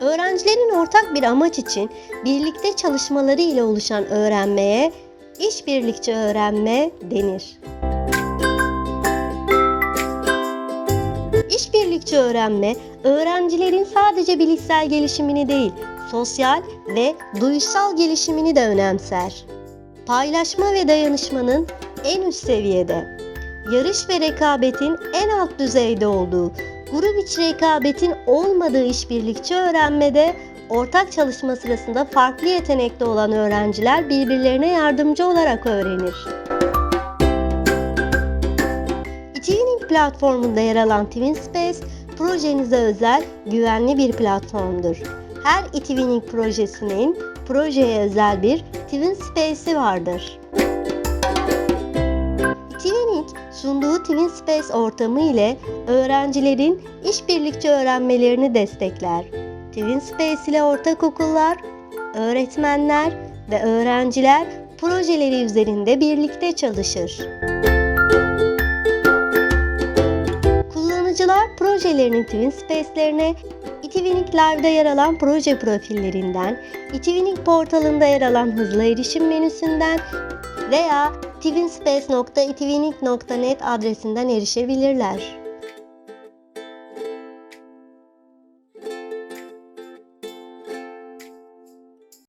Öğrencilerin ortak bir amaç için birlikte çalışmaları ile oluşan öğrenmeye işbirlikçi öğrenme denir. İşbirlikçi öğrenme, öğrencilerin sadece bilişsel gelişimini değil, sosyal ve duysal gelişimini de önemser. Paylaşma ve dayanışmanın en üst seviyede, yarış ve rekabetin en alt düzeyde olduğu, grup içi rekabetin olmadığı işbirlikçi öğrenmede ortak çalışma sırasında farklı yetenekte olan öğrenciler birbirlerine yardımcı olarak öğrenir. eTwinning platformunda yer alan TwinSpace, projenize özel güvenli bir platformdur. Her eTwinning projesinin projeye özel bir TwinSpace'i vardır. Sunduğu TwinSpace ortamı ile öğrencilerin işbirlikçi öğrenmelerini destekler. TwinSpace ile ortak okullar, öğretmenler ve öğrenciler projeleri üzerinde birlikte çalışır. Kullanıcılar projelerinin TwinSpace'lerine eTwinning Live'da yer alan proje profillerinden, eTwinning portalında yer alan hızlı erişim menüsünden veya twinspace.etwinning.net adresinden erişebilirler.